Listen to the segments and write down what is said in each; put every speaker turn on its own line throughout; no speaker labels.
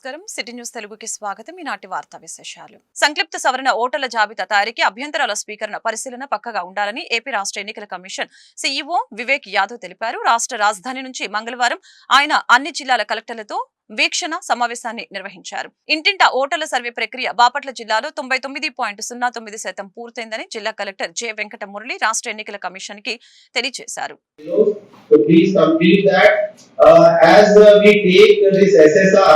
నమస్కారం city news తెలుగుకి స్వాగతం ఈనాటి వార్తా విశేషాలు సంక్లిప్త సవరణ ఓటర్ల జాబితా తయారీకి అభ్యంతరాల స్వీకరణ పరిశీలన పక్కగా ఉండాలని ఏపీ రాష్ట్ర ఎన్నికల కమిషన్ సీఈఓ వివేక్ యాదవ్ తెలిపారు రాష్ట్ర రాజధాని నుంచి మంగళవారం ఆయన అన్ని జిల్లాల కలెక్టర్లతో వీక్షణ సమావేశాన్ని నిర్వహించారు ఇంటింటా ఓటర్ల సర్వే ప్రక్రియ బాపట్ల జిల్లాలో తొంభై తొమ్మిది పాయింట్ సున్నా తొమ్మిది శాతం పూర్తయిందని జిల్లా కలెక్టర్ జె వెంకట మురళి రాష్ట్ర ఎన్నికల కమిషన్ కి తెలియజేశారు
So please complete that. Uh, as uh, we take this SSR,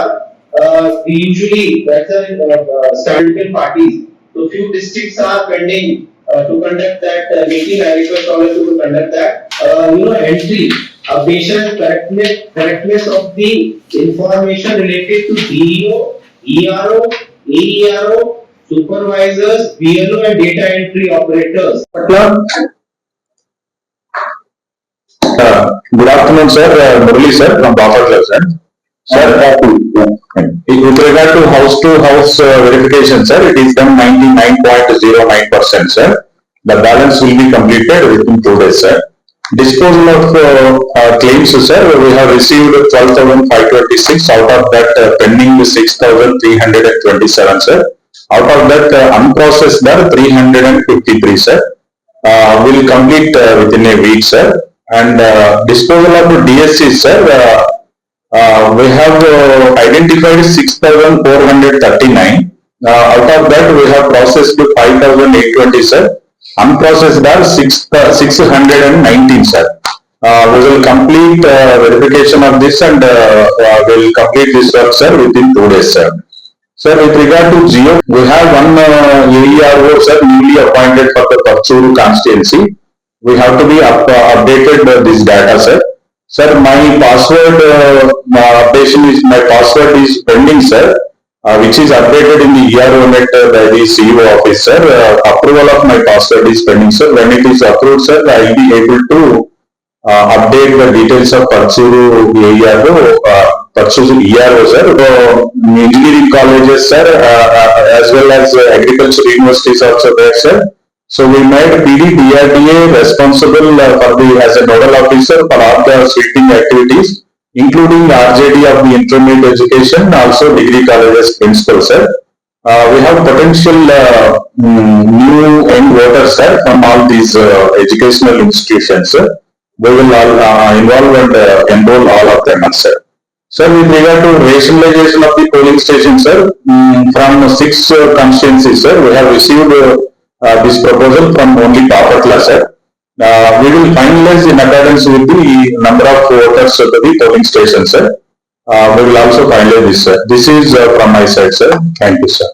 uh, usually that's a uh, Republican parties. So few districts are pending uh, to conduct that. Uh, making I request all of you to conduct that. Uh, you know entry a patient correctness correctness of the information related to DEO, ERO, AERO, supervisors, BLO, and data entry operators.
Uh, good afternoon, sir. Uh, Murli, sir, from Bafar Club, sir. Sir, with regard to house-to-house uh, verification, sir, it is done 99.09%, sir. The balance will be completed within two days, sir. Disposal of uh, uh, claims, sir, we have received 12,526. Out of that, uh, pending 6,327, sir. Out of that, uh, unprocessed there 353, sir. Uh, will complete uh, within a week, sir. And uh, disposal of DSC, sir, uh, uh, we have uh, identified 6,439. Uh, out of that, we have processed 5,820, sir. Unprocessed are 6, uh, 619, sir. Uh, we will complete uh, verification of this and uh, uh, will complete this work, sir, within two days, sir. Sir, with regard to Geo, we have one uh, AERO, sir, newly appointed for the Kapchuru constituency. We have to be up, uh, updated uh, this data, sir. Sir, my password uh, my password is pending, sir, uh, which is updated in the ERONet by the CEO office, sir. Uh, approval of my password is pending, sir. When it is approved, sir, I will be able to update the details of Purchase ERO, sir. So, engineering colleges, sir, as well as agriculture universities also there, sir. So we made PD DRDA responsible uh, for the as a nodal officer for all the sweeping activities, including RJD of the intermediate education, also degree colleges principal, sir. Uh, we have potential uh, mm, new end voters sir, from all these uh, educational institutions. Sir. We will all, uh, involve and uh, enroll all of them, sir. Sir, with regard to rationalization of the polling station, sir, um, from six uh, constituencies, sir, we have received uh, uh, this proposal from only topper cluster. we will finalize in accordance with the number of voters at the polling station, sir. Uh, we will also finalize this, sir. This is uh, from my side, sir. Thank you, sir.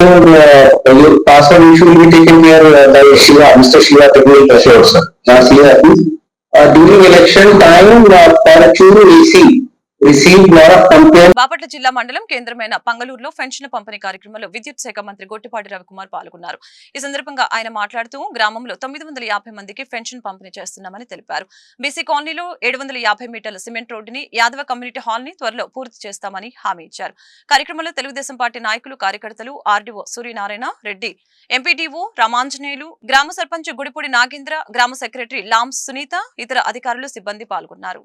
Sir, uh, your password issue will be taken care uh, by Shiva, Mr. Shiva Technical.
Sure, sir.
Uh, during election time, uh, for two AC,
Bapatla జిల్లా మండలం కేంద్రమైన పంగలూరులో pension పంపిణీ కార్యక్రమంలో విద్యుత్ శాఖ మంత్రి గొట్టిపాటి రవికుమార్ పాల్గొన్నారు ఈ సందర్భంగా ఆయన మాట్లాడుతూ గ్రామంలో తొమ్మిది మందికి పెన్షన్ పంపిణీ చేస్తున్నామని తెలిపారు బీసీ కాలనీలో ఏడు మీటర్ల సిమెంట్ రోడ్డుని యాదవ కమ్యూనిటీ హాల్ ని త్వరలో పూర్తి చేస్తామని హామీ ఇచ్చారు కార్యక్రమంలో తెలుగుదేశం పార్టీ నాయకులు కార్యకర్తలు ఆర్డీఓ సూర్యనారాయణ రెడ్డి ఎంపీడీఓ రామాంజనేయులు గ్రామ సర్పంచ్ గుడిపూడి నాగేంద్ర గ్రామ సెక్రటరీ లాం సునీత ఇతర అధికారులు సిబ్బంది పాల్గొన్నారు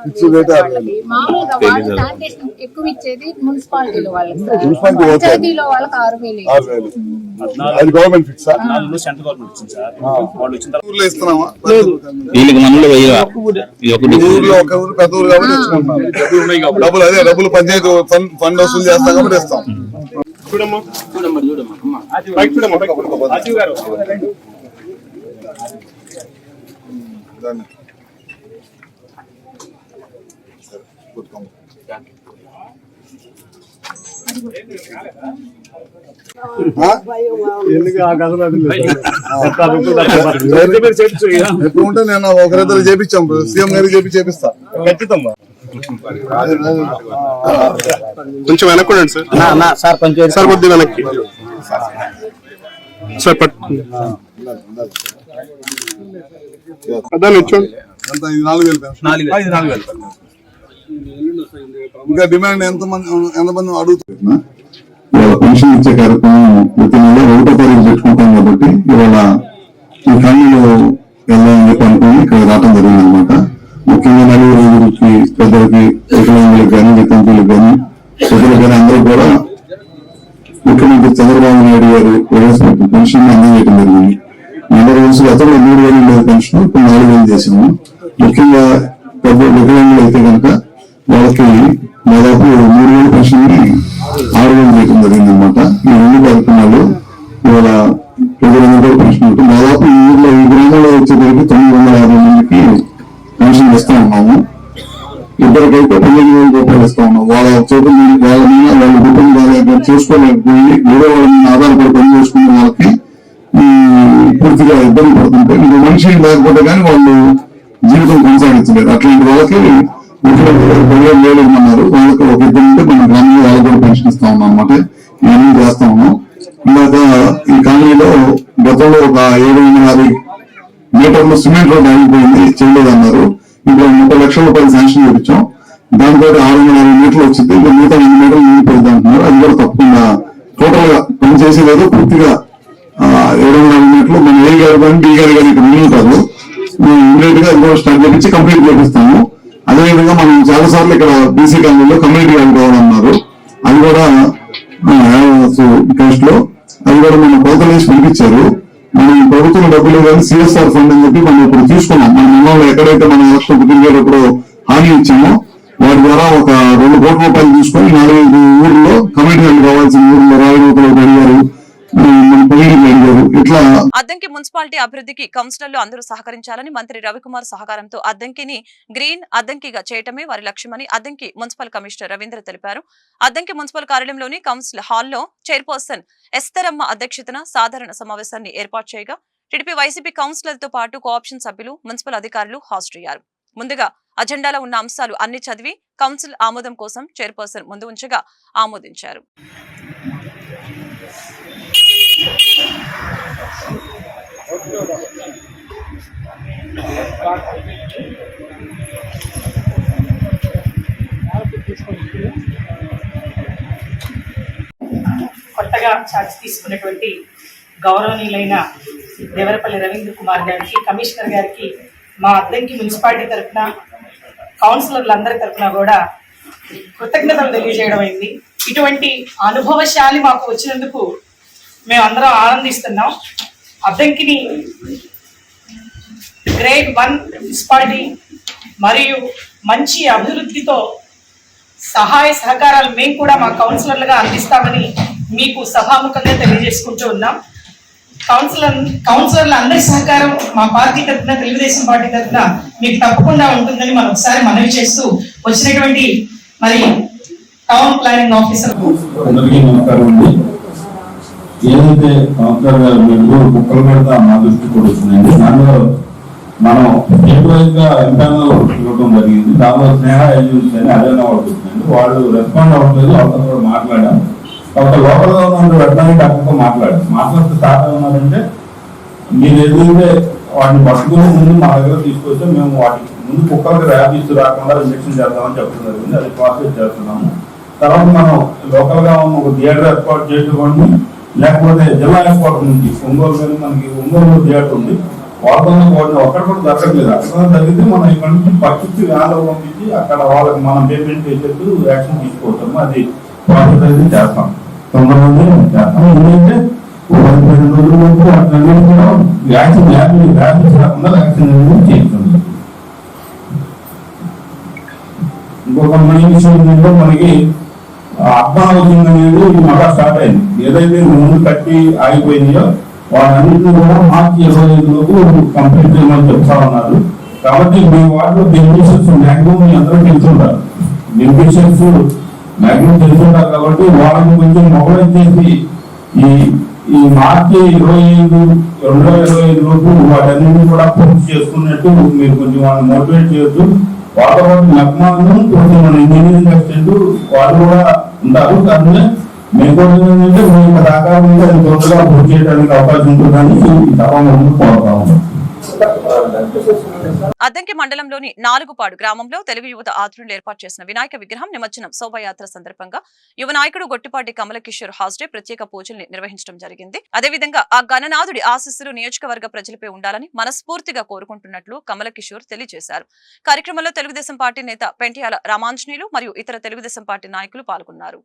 డబ్బులు అదే డబ్బులు పంచాయతీ ఫండ్ వసూలు చేస్తాం కాబట్టి ఇస్తాం చూడమ్మా చూడమ్మా చూడమ్మా కొట్టుకోము ఎప్పుడు ఉంటే నేను ఒకరిద్దరు చేపించాం సీఎం గారికి చేపి చేపిస్తా
ఖచ్చితంగా
కొంచెం వెనక్కోండి సార్
సార్ కొంచెం
సార్ కొద్ది వెనక్కి సార్ పట్
అదాన్ని ఇచ్చోండి నాలుగు వేలు
నాలుగు వేలు
ఇంకా డిమాండ్ ఎంతమంది ఎంతమంది
అడుగుతున్నా పెన్షన్ ఇచ్చే కార్యక్రమం ప్రతి నెల ఒకటో తారీఖు పెట్టుకుంటాం కాబట్టి ఇవాళ ఈ ఫ్యామిలీలో వెళ్ళాలని అనుకుని ఇక్కడ రావటం జరిగింది అనమాట ముఖ్యంగా నలుగురు రోజులకి పెద్దలకి వికలాంగులకు కానీ వితంతులకు కానీ ప్రజలకు కానీ అందరూ కూడా ముఖ్యమంత్రి చంద్రబాబు నాయుడు గారు ప్రవేశపెట్టిన పెన్షన్ అందజేయడం జరిగింది నెల రోజులు అతను మూడు వేలు పెన్షన్ ఇప్పుడు నాలుగు వేలు చేసాము ముఖ్యంగా పెద్ద వికలాంగులు అయితే కనుక వాళ్ళకి దాదాపు మూడు వేల పెన్షన్ ఆరు వేలు చేయడం జరిగింది అనమాట ఈ రెండు పథకాలు ఇవాళ రెండు వందల పెన్షన్ ఉంటుంది దాదాపు ఈ ఊర్లో ఈ గ్రామంలో వచ్చేసరికి తొమ్మిది వందల యాభై మందికి పెన్షన్ ఇస్తా ఉన్నాము ఇద్దరికైతే పన్నెండు వేల రూపాయలు ఇస్తా ఉన్నాం వాళ్ళ చోటు వాళ్ళ మీద వాళ్ళ కుటుంబం చేసుకోలేకపోయి వేరే వాళ్ళ మీద ఆధారపడి పని చేసుకున్న వాళ్ళకి పూర్తిగా ఇబ్బంది పడుతుంటే ఇంకో మనిషి లేకపోతే కానీ వాళ్ళు జీవితం కొనసాగించలేదు అట్లాంటి వాళ్ళకి ఇరవై ఏడు ఉన్నారు వాళ్ళకి ఒక ఇద్దరు ఉంటే మన గ్రామంలో వాళ్ళకి కూడా పెన్షన్ ఇస్తా ఉన్నాం అనమాట ఇవన్నీ చేస్తా ఉన్నాం ఇందాక ఈ కాలనీలో గతంలో ఒక ఏడు వందల మీటర్లు సిమెంట్ రోడ్ ఆగిపోయింది చేయలేదు అన్నారు ఇప్పుడు ముప్పై లక్షల రూపాయలు శాంక్షన్ చూపించాం దాంతో ఆరు వందల అరవై మీటర్లు వచ్చింది ఇప్పుడు మిగతా ఎన్ని మీటర్లు నిండిపోయింది అంటున్నారు అది కూడా తప్పకుండా టోటల్ గా పనిచేసి లేదు పూర్తిగా ఏడు వందల అరవై మీటర్లు మన ఏ గారు కానీ డి గారు కానీ ఇక్కడ కాదు ఇమీడియట్ గా అది కూడా స్టార్ట్ చేయించి కంప్లీట్ చేపిస్తాము అదేవిధంగా మనం చాలా సార్లు ఇక్కడ బీసీ కాలనీలో కమ్యూనిటీ అనుకోవాలి అన్నారు అది కూడా టెస్ట్ లో అది కూడా మన ప్రభుత్వం నుంచి పంపించారు మనం ప్రభుత్వం డబ్బులు కానీ సిఎస్ఆర్ ఫండ్ అని చెప్పి మనం ఇప్పుడు తీసుకున్నాం మన నిమ్మలో ఎక్కడైతే మనం ఎలక్షన్ కుటుంబేటప్పుడు హామీ ఇచ్చామో వాటి ద్వారా ఒక రెండు కోట్ల రూపాయలు తీసుకొని నాలుగైదు ఊర్లో కమిటీ కావాల్సిన ఊర్లో రాయలూతలో అడిగారు
అద్దంకి మున్సిపాలిటీ అభివృద్ధికి కౌన్సిలర్లు అందరూ సహకరించాలని మంత్రి రవికుమార్ సహకారంతో అద్దంకిని గ్రీన్ అద్దంకిగా చేయటమే వారి లక్ష్యమని అద్దంకి మున్సిపల్ కమిషనర్ రవీంద్ర తెలిపారు అద్దంకి మున్సిపల్ కార్యాలయంలోని కౌన్సిల్ హాల్లో చైర్పర్సన్ ఎస్తరమ్మ అధ్యక్షతన సాధారణ సమావేశాన్ని ఏర్పాటు చేయగా టీడీపీ వైసీపీ కౌన్సిలర్తో పాటు కోఆప్షన్ సభ్యులు మున్సిపల్ అధికారులు హాజరయ్యారు ముందుగా అజెండాలో ఉన్న అంశాలు అన్ని చదివి కౌన్సిల్ ఆమోదం కోసం చైర్పర్సన్ ముందు ఉంచగా ఆమోదించారు
కొత్తగా ఛార్జ్ తీసుకున్నటువంటి గౌరవనీయులైన దేవరపల్లి రవీంద్ర కుమార్ గారికి కమిషనర్ గారికి మా అద్దంకి మున్సిపాలిటీ తరఫున కౌన్సిలర్లందరి తరఫున కూడా కృతజ్ఞతలు తెలియజేయడం అయింది ఇటువంటి అనుభవశాలి మాకు వచ్చినందుకు మేమందరం ఆనందిస్తున్నాం అద్దంకిని గ్రేడ్ వన్ మున్సిపాలిటీ మరియు మంచి అభివృద్ధితో సహాయ సహకారాలు మేము కూడా మా కౌన్సిలర్లుగా అందిస్తామని మీకు సభాముఖంగా తెలియజేసుకుంటూ ఉన్నాం కౌన్సిలర్ కౌన్సిలర్ల అందరి సహకారం మా పార్టీ తరఫున తెలుగుదేశం పార్టీ తరఫున మీకు తప్పకుండా ఉంటుందని మనం ఒకసారి మనవి చేస్తూ వచ్చినటువంటి మరి టౌన్ ప్లానింగ్ ఆఫీసర్
ఏదైతే కౌన్సిలర్ గారు కుక్కలు పెడతా మా దృష్టికి వచ్చిందండి దానిలో మనం గా ఇంటర్నల్ ఇవ్వడం జరిగింది దానిలో స్నేహ ఎల్యూస్ అని అదన వాళ్ళు వాళ్ళు రెస్పాండ్ అవ్వట్లేదు అవతల కూడా మాట్లాడాలి ఒక లోపలగా ఉన్న వెళ్ళడానికి అక్కడితో మాట్లాడాం మాట్లాడితే స్టార్ట్ ఉన్నారంటే మీరు ఎదురుదే వాటిని పట్టుకుని ముందు మా దగ్గర తీసుకొస్తే మేము వాటికి ముందు కుక్కలకు ర్యాబీస్ రాకుండా ఇంజక్షన్ చేద్దామని చెప్పడం జరిగింది అది ప్రాసెస్ చేస్తున్నాము తర్వాత మనం లోకల్గా ఉన్న ఒక థియేటర్ ఏర్పాటు చేసుకోండి లేకపోతే జిల్లా ఏర్పాటు నుంచి ఒంగోలు మనకి ఒంగోలు థియేటర్ ఉంది వార్తల్లో పోటీ అక్కడ కూడా దక్కట్లేదు అక్కడ తగ్గితే మనం ఇక్కడ నుంచి పట్టించి వ్యాల పంపించి అక్కడ వాళ్ళకి మనం పేమెంట్ చేసేట్టు యాక్షన్ తీసుకోవచ్చాము అది ప్రాసెస్ చేస్తాం తొందరగా చేస్తాం ఎందుకంటే పదిహేను రోజుల నుంచి అట్లా కూడా వ్యాక్సిన్ వ్యాపీ వ్యాపించి రాకుండా వ్యాక్సిన్ అనేది చేస్తుంది ఇంకొక మెయిన్ విషయం ఏంటంటే మనకి అర్థం అవుతుంది అనేది మళ్ళా స్టార్ట్ అయింది ఏదైతే ముందు కట్టి ఆగిపోయిందో వాళ్ళందరికీ కూడా మార్చి ఇరవై ఐదులకు కంప్లీట్ చేయమని చెప్తా ఉన్నారు కాబట్టి మీ వాటిలో బెనిఫిషియర్స్ మ్యాక్సిమం మీ అందరూ తెలుసుంటారు బెనిఫిషియర్స్ మ్యాక్సిమం తెలుసుంటారు కాబట్టి వాళ్ళని కొంచెం మొబైల్ చేసి ఈ ఈ మార్చి ఇరవై ఐదు రెండు వేల ఇరవై ఐదు లోపు వాటన్నింటినీ కూడా పూర్తి చేసుకున్నట్టు మీరు కొంచెం వాళ్ళని మోటివేట్ చేయొచ్చు వాళ్ళతో పాటు లక్మాలను కొంచెం మన ఇంజనీరింగ్ అసిస్టెంట్ వాళ్ళు కూడా ఉంటారు కానీ మేము దాకా ఉంది అది చేయడానికి అవకాశం ఉంటుందని
అద్దంకి మండలంలోని నాలుగుపాడు గ్రామంలో తెలుగు యువత ఆధ్వర్యంలో ఏర్పాటు చేసిన వినాయక విగ్రహం నిమజ్జనం శోభయాత్ర సందర్భంగా యువ నాయకుడు గొట్టిపాటి కమలకిషోర్ హాస్డే ప్రత్యేక పూజల్ని నిర్వహించడం జరిగింది అదేవిధంగా ఆ గణనాథుడి ఆశీస్సులు నియోజకవర్గ ప్రజలపై ఉండాలని మనస్ఫూర్తిగా కోరుకుంటున్నట్లు కమలకిషోర్ తెలియజేశారు కార్యక్రమంలో తెలుగుదేశం పార్టీ నేత పెంటియాల రామాంజనేయులు మరియు ఇతర తెలుగుదేశం పార్టీ నాయకులు పాల్గొన్నారు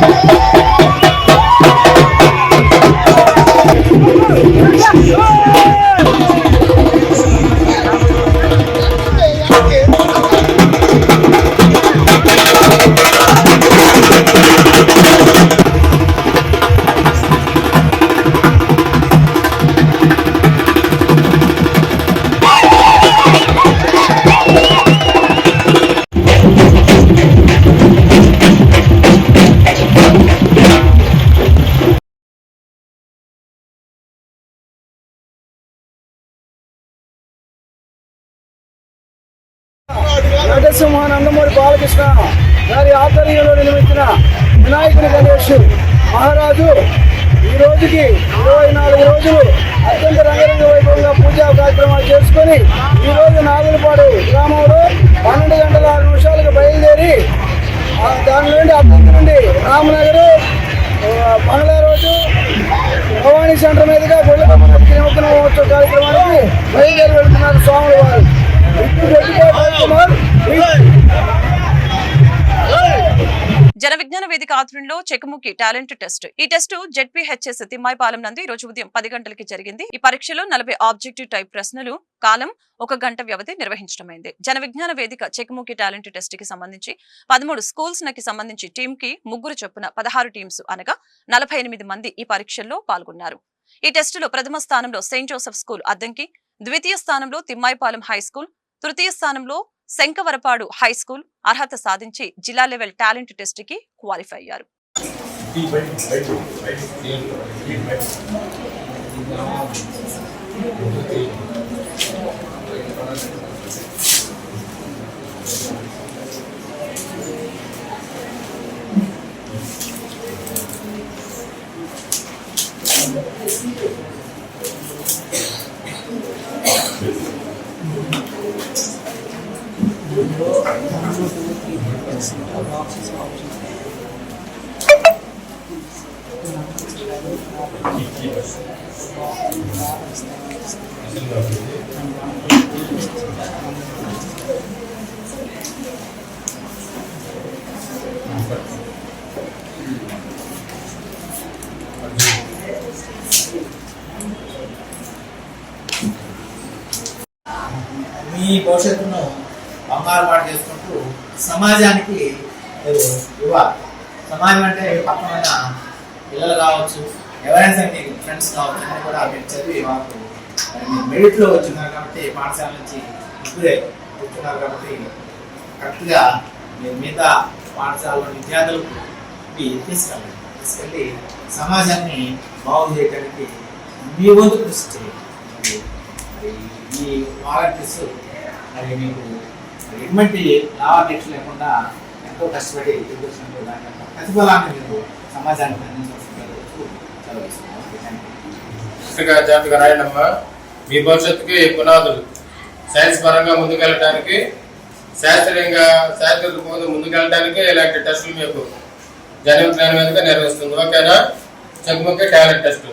Thank you.
నరసింహ నందమూరి బాలకృష్ణ గారి ఆధ్వర్యంలో నిర్మించిన వినాయకుని గణేష్ మహారాజు ఈ రోజుకి ఇరవై నాలుగు రోజులు అత్యంత రంగరంగ వైభవంగా పూజా కార్యక్రమాలు చేసుకొని ఈ రోజు నాగులపాడు గ్రామంలో పన్నెండు గంటల ఆరు నిమిషాలకు బయలుదేరి దాని నుండి అత్యంత నుండి రామనగర్ మంగళ రోజు భవానీ సెంటర్ మీదుగా గొల్లపల్లి నిమగ్నం మహోత్సవ కార్యక్రమానికి బయలుదేరి వెళ్తున్నారు స్వాములు వారు
జన విజ్ఞాన వేదిక ఆధ్వర్యంలో చెక్ముఖి టాలెంట్ టెస్ట్ ఈ టెస్ట్ జెడ్పీహెచ్ఎస్ తిమ్మాయిపాలెం నందు ఈ రోజు ఉదయం పది గంటలకి జరిగింది ఈ పరీక్షలో నలభై ఆబ్జెక్టివ్ టైప్ ప్రశ్నలు కాలం ఒక గంట వ్యవధి నిర్వహించడమైంది జన విజ్ఞాన వేదిక చెక్ముఖి టాలెంట్ టెస్ట్ కి సంబంధించి పదమూడు స్కూల్స్ నకి సంబంధించి టీమ్ కి ముగ్గురు చొప్పున పదహారు టీమ్స్ అనగా నలభై మంది ఈ పరీక్షల్లో పాల్గొన్నారు ఈ టెస్టులో ప్రథమ స్థానంలో సెయింట్ జోసెఫ్ స్కూల్ అద్దంకి ద్వితీయ స్థానంలో తిమ్మాయిపాలెం హై స్కూల్ తృతీయ స్థానంలో శంకవరపాడు హై స్కూల్ అర్హత సాధించి జిల్లా లెవెల్ టాలెంట్ టెస్ట్ కి క్వాలిఫై అయ్యారు Thank you.
그리고 మీ భవిష్యత్తును బంగారు పాటు చేసుకుంటూ సమాజానికి మీరు ఇవ్వాలి సమాజం అంటే పక్కమైన పిల్లలు కావచ్చు ఎవరైనా సరే మీకు ఫ్రెండ్స్ కావచ్చు అని కూడా మీరు చదివి మాకు మెరిట్లో వచ్చినారు కాబట్టి పాఠశాల నుంచి ఇప్పుడే కూర్చున్నారు కాబట్టి కరెక్ట్గా మీరు మిగతా పాఠశాలలో విద్యార్థులకు తీసుకెళ్ళండి తీసుకెళ్ళి సమాజాన్ని బాగు చేయడానికి మీ వంతు కృషి చేయండి ఈ వాలంటీర్స్ మరి మీకు ఎటువంటి లావాదేక్ష లేకుండా ఎంతో కష్టపడి ఎడ్యుకేషన్లో దాని యొక్క ప్రతిఫలాన్ని మీరు సమాజానికి అందించవలసిందిగా
చదివిస్తున్నాం జాతిగా మీ భవిష్యత్తుకి పునాదులు సైన్స్ పరంగా ముందుకెళ్ళటానికి శాస్త్రీయంగా శాస్త్ర దృక్పథం ముందుకెళ్ళటానికి ఇలాంటి టెస్టులు మీకు జనవరి ప్లాన్ మీద నిర్వహిస్తుంది ఓకేనా జగ్ముఖి టాలెంట్ టెస్ట్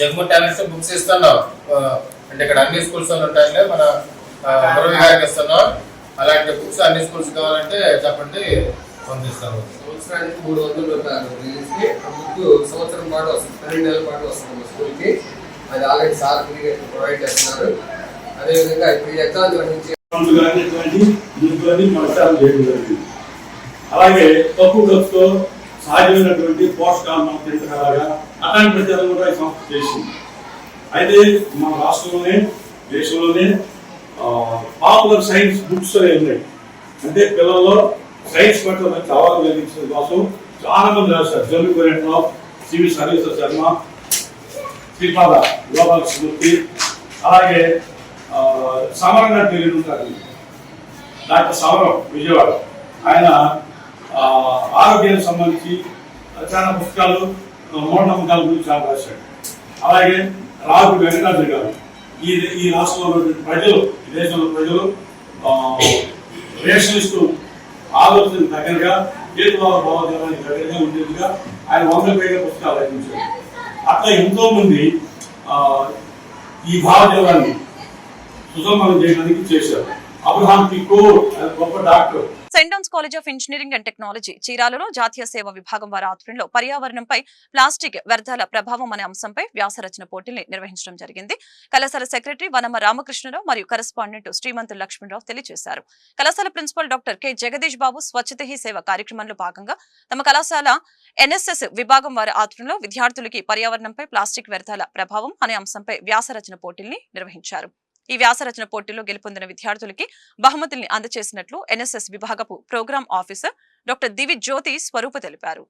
జగ్ము టాలెంట్ బుక్స్ ఇస్తున్నాం అంటే ఇక్కడ అన్ని స్కూల్స్ ఉంటాయి మన గురువు గారికి ఇస్తున్నాం అలాంటి బుక్స్ అన్ని స్కూల్స్ కావాలంటే చెప్పండి పంపిస్తాము
సంవత్సరానికి మూడు వందల రూపాయలు ఆ బుక్ సంవత్సరం పాటు వస్తుంది రెండు నెలల పాటు వస్తుంది మా స్కూల్కి అది ఆల్రెడీ సార్ ఫ్రీగా ప్రొవైడ్ చేస్తున్నారు అదేవిధంగా ఇప్పుడు ఎగ్జామ్స్ నుంచి
అలాగే తక్కువ ఖర్చుతో సహజమైనటువంటి పోషకాలను పెంచగలగా అట్లాంటి ప్రచారం కూడా ఈ సంస్థ చేసింది అయితే మన రాష్ట్రంలోనే దేశంలోనే పాపులర్ సైన్స్ బుక్స్ అనేవి ఉన్నాయి అంటే పిల్లల్లో సైన్స్ పట్ల మంచి అవార్డు కలిగించడం కోసం చాలా మంది రాశారు జమ్మి కొరెట్లో సివి సర్వేశ్వర శర్మ శ్రీపాద గోపాల స్మృతి అలాగే సమరం తెలియదు ఉంటారు డాక్టర్ సమరం విజయవాడ ఆయన ఆరోగ్యానికి సంబంధించి చాలా పుస్తకాలు మూఢనమ్మకాల గురించి చాలా రాశాడు అలాగే రాజు వెంకటాద్రి గారు ఈ ఈ రాష్ట్రంలో ప్రజలు ఈ దేశంలో ప్రజలు రేషన్ ఇస్తూ ఆలోచన దగ్గరగా కేతుభావ భావోద్వేగానికి దగ్గరగా ఉండేదిగా ఆయన వందల పైగా పుస్తకాలు అందించారు అట్లా ఎంతో మంది ఈ భావోద్వేగాన్ని సుసంపన్నం చేయడానికి చేశారు అబ్రహాం పికో గొప్ప doctor
saint college of engineering and technology చీరాలలో జాతీయ సేవ విభాగం వారి ఆధ్వర్యంలో పర్యావరణంపై ప్లాస్టిక్ వ్యర్థాల ప్రభావం అనే అంశంపై వ్యాసరచన పోటీని నిర్వహించడం జరిగింది కళాశాల సెక్రటరీ వనమ రామకృష్ణరావు మరియు కరస్పాండెంట్ శ్రీమంతు లక్ష్మణరావు తెలియజేశారు కళాశాల principal doctor K Jagadish Babu Swachhata Hi Seva కార్యక్రమంలో భాగంగా తమ కళాశాల ఎన్ఎస్ఎస్ విభాగం వారి ఆధ్వర్యంలో విద్యార్థులకి పర్యావరణంపై ప్లాస్టిక్ వ్యర్థాల ప్రభావం అనే అంశంపై వ్యాసరచన పోటీల్ని నిర్వహించారు ఈ వ్యాసరచన పోటీలో గెలుపొందిన విద్యార్థులకి బహుమతుల్ని అందజేసినట్లు NSS విభాగపు programme officer doctor Divi Jyothi Swaroopa తెలిపారు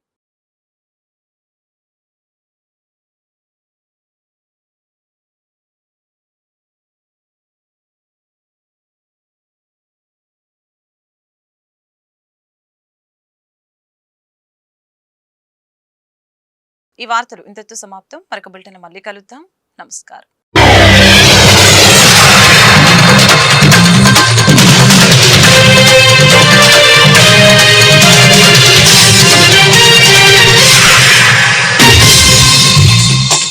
ఈ వార్తలు ఇంతటితో సమాప్తం మరొక బులెటిన్ మళ్ళీ కలుద్దాం నమస్కారం